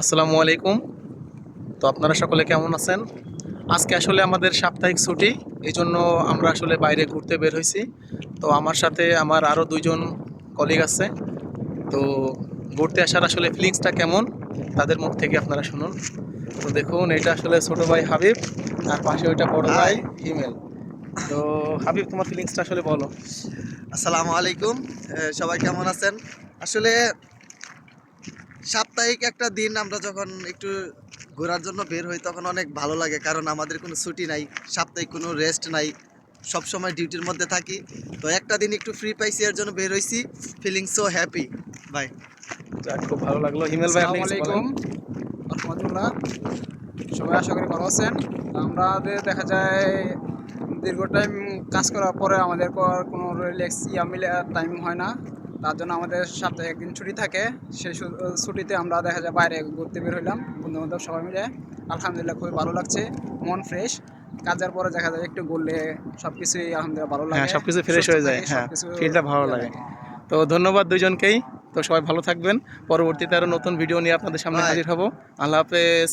আসসালামু আলাইকুম। তো আপনারা সকলে কেমন আছেন? আজকে আসলে আমাদের সাপ্তাহিক ছুটি এই জন্য আমরা আসলে বাইরে ঘুরতে বের হয়েছি। তো আমার সাথে আমার আরও দুইজন কলিগ আছে। তো ঘুরতে আসার আসলে ফিলিংসটা কেমন? তাদের মুখ থেকে আপনারা শুনুন। তো দেখুন এটা আসলে ছোটো ভাই হাবিব আর পাশে ওইটা বড় ভাই হিমেল। তো হাবিব তোমার ফিলিংসটা আসলে বলো। আসসালামু আলাইকুম। সবাই কেমন আছেন? আসলে সাপ্তাহিক একটা দিন আমরা যখন একটু ঘোরার জন্য বের হই তখন অনেক ভালো লাগে কারণ আমাদের কোনো ছুটি নাই সাপ্তাহিক কোনো রেস্ট নাই সব সময় ডিউটির মধ্যে থাকি। তো একটা দিন একটু ফ্রি পাইছি এর জন্য বের হইছি। ফিলিং সো হ্যাপি বাই খুব ভালো লাগল। হিমেল ভাই আপনি আসসালামু আলাইকুম বলেন। রহমতুল্লাহ। সবাই আশা করি ভালো আছেন। আমাদের দেখা যায় দীর্ঘ টাইম কাজ করার পরে আমাদের কোনো রিল্যাক্স ইয়া মিলে টাইম হয় না। তার জন্য আমাদের সপ্তাহে একদিন ছুটি থাকে। সেই ছুটিতে আমরা দেখা যায় বাইরে ঘুরতে বের হইলাম বন্ধু বান্ধব সবাই মিলে। আলহামদুলিল্লাহ খুবই ভালো লাগছে মন ফ্রেশ কাজের পরে দেখা যায় একটু ঘুরলে সব কিছুই আলহামদুলিল্লাহ ভালো লাগে হ্যাঁ সবকিছু ফ্রেশ হয়ে যায় হ্যাঁ ফিলটা ভালো লাগে। তো ধন্যবাদ দুইজনকেই তো সবাই ভালো থাকবেন। পরবর্তীতে আরও নতুন ভিডিও নিয়ে আপনাদের সামনে. হাজির হব। আল্লাহ হাফেজ।